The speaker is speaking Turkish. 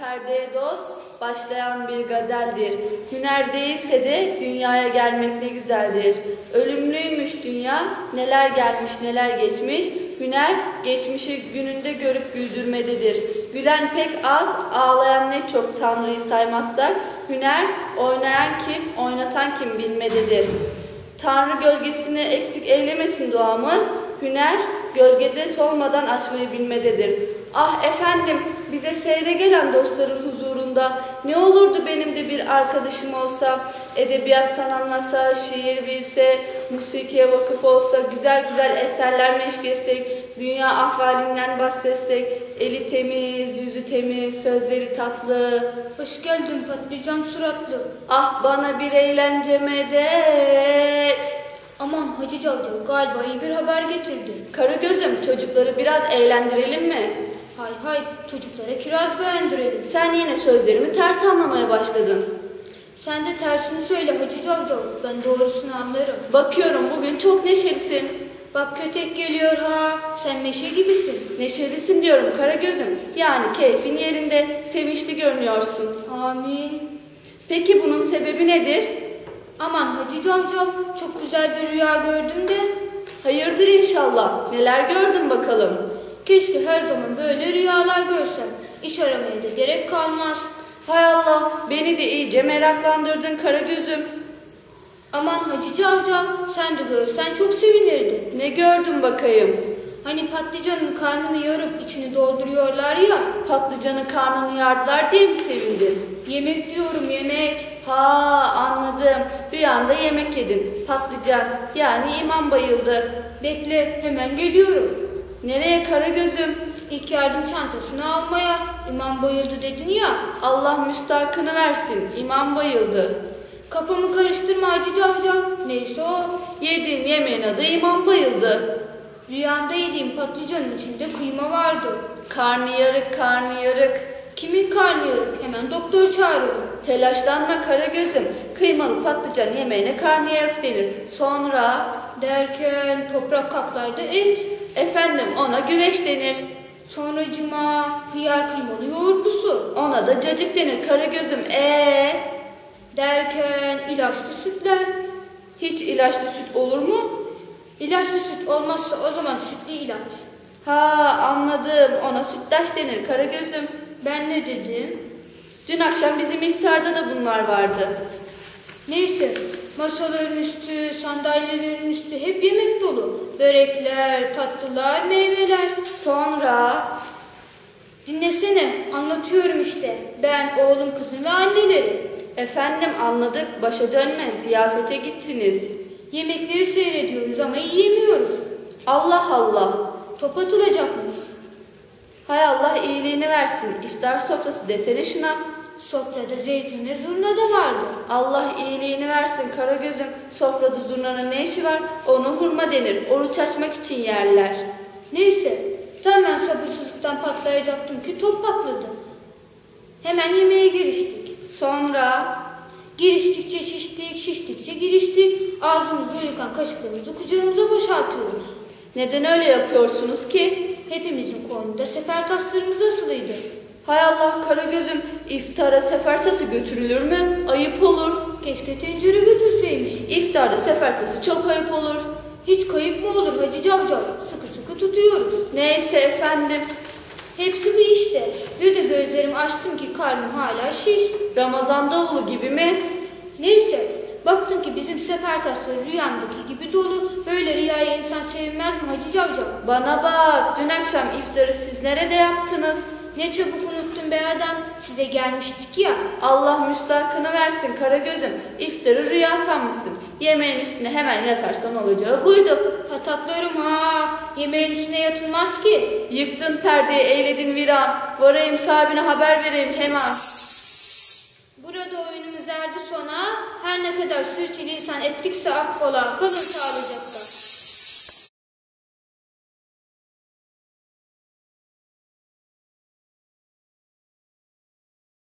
Perdeye dost, başlayan bir gazeldir. Hüner değilse de dünyaya gelmek ne güzeldir. Ölümlüymüş dünya, neler gelmiş neler geçmiş. Hüner geçmişi gününde görüp güldürmededir. Gülen pek az, ağlayan ne çok Tanrı'yı saymazsak. Hüner oynayan kim, oynatan kim bilmededir. Tanrı gölgesini eksik eylemesin duamız. Hüner gölgede solmadan açmayı bilmededir. Ah efendim bize seyre gelen dostların huzurunda ne olurdu benim de bir arkadaşım olsa, edebiyattan anlasa, şiir bilse, musikiye vakıf olsa, güzel güzel eserler meşk etsek, dünya ahvalinden bahsetsek, eli temiz, yüzü temiz, sözleri tatlı. Hoş geldin patlıcan suratlı. Ah bana bir eğlence medet. Aman Hacı Cavcav galiba iyi bir haber getirdi. Karı gözüm çocukları biraz eğlendirelim mi? Hay hay çocuklara kiraz beğendirelim. Sen yine sözlerimi ters anlamaya başladın. Sen de tersini söyle Hacı Cavcav. Ben doğrusunu anlarım. Bakıyorum bugün çok neşelisin. Bak kötek geliyor ha. Sen meşe gibisin. Neşelisin diyorum kara gözüm. Yani keyfin yerinde, sevinçli görünüyorsun. Amin. Peki bunun sebebi nedir? Aman Hacı Cavcav çok güzel bir rüya gördüm de. Hayırdır inşallah. Neler gördün bakalım? Keşke her zaman böyle rüyalar görsem. İş aramaya da gerek kalmaz. Hay Allah, beni de iyice meraklandırdın kara gözüm. Aman Hacı Cavcav sen de görsen çok sevinirdin. Ne gördün bakayım? Hani patlıcanın karnını yarıp içini dolduruyorlar ya. Patlıcanın karnını yardılar diye mi sevindin? Yemek diyorum yemek. Ha anladım. Rüyanda yemek yedin. Patlıcan. Yani imam bayıldı. Bekle hemen geliyorum. Nereye kara gözüm? İlk yardım çantasını almaya. İmam bayıldı dedin ya. Allah müstakını versin. İmam bayıldı. Kafamı karıştırma Hacı Cavcav. Neyse o. Yediğin yemeğin adı imam bayıldı. Rüyamda yediğim patlıcanın içinde kıyma vardı. Karnı yarık, karnı yarık. Kimin karnı yarık? Hemen doktor çağıralım. Telaşlanma kara gözüm. Kıymalı patlıcan yemeğine karnı yarık denir. Sonra Derken toprak kaplarda et. efendim ona güveç denir. Sonra cuma hıyar kıymalı yoğurtlusu. Ona da cacık denir kara gözüm. Ee, Derken ilaçlı sütler. hiç ilaçlı süt olur mu? İlaçlı süt olmazsa o zaman sütlü ilaç. Ha anladım. Ona sütlaç denir kara gözüm. Ben ne dedim? Dün akşam bizim iftarda da bunlar vardı. Neyse masaların üstü, sandalyelerin üstü hep yemek dolu. Börekler, tatlılar, meyveler. Sonra Dinlesene anlatıyorum işte. Ben, oğlum, kızım ve anneleri. efendim anladık başa dönme ziyafete gittiniz. Yemekleri seyrediyoruz ama yiyemiyoruz. Allah Allah. Top atılacakmış. Hay Allah iyiliğini versin. İftar sofrası desene şuna. Sofrada zeytin ve zurna da vardı. Allah iyiliğini versin kara gözüm. Sofrada zurnanın ne işi var? Onu hurma denir. Oruç açmak için yerler. Neyse tam ben sabırsızlıktan patlayacaktım ki top patladı. Hemen yemeğe giriştik. Sonra Giriştikçe şiştik, şiştikçe giriştik. Ağzımızda uyurken kaşıklarımızı kucağımıza boşaltıyoruz. neden öyle yapıyorsunuz ki? Hepimizin koynunda sefer taslarımız asılıydı. Hay Allah kara gözüm. İftara sefer tası götürülür mü? Ayıp olur. Keşke tencere götürseymiş. İftarda sefer tası çok ayıp olur. Hiç kayıp mı olur Hacı Cavcav? Sıkı sıkı tutuyoruz. Neyse efendim. Hepsi bu işte. Bir de gözlerimi açtım ki karnım hala şiş. Ramazan davulu gibi mi? Neyse baktım ki bizim sefer tasları rüyamdaki gibi dolu. Böyle rüyaya insan sevinmez mi Hacı Cavcav? Bana bak. Dün akşam iftarı siz nerede yaptınız? Ne çabuk unuttun be adam. Size gelmiştik ya. Allah müstakını versin kara gözüm. İftarı rüya sanmışsın. Yemeğin üstüne hemen yatarsan olacağı buydu. Pataklarım ha. Yemeğin üstüne yatılmaz ki. Yıktın perdeyi eyledin viran. Varayım sahibine haber vereyim hemen. Burada oyunumuz erdi sona. Her ne kadar sürçülisan ettikse affola. Kalın sağlıcakla.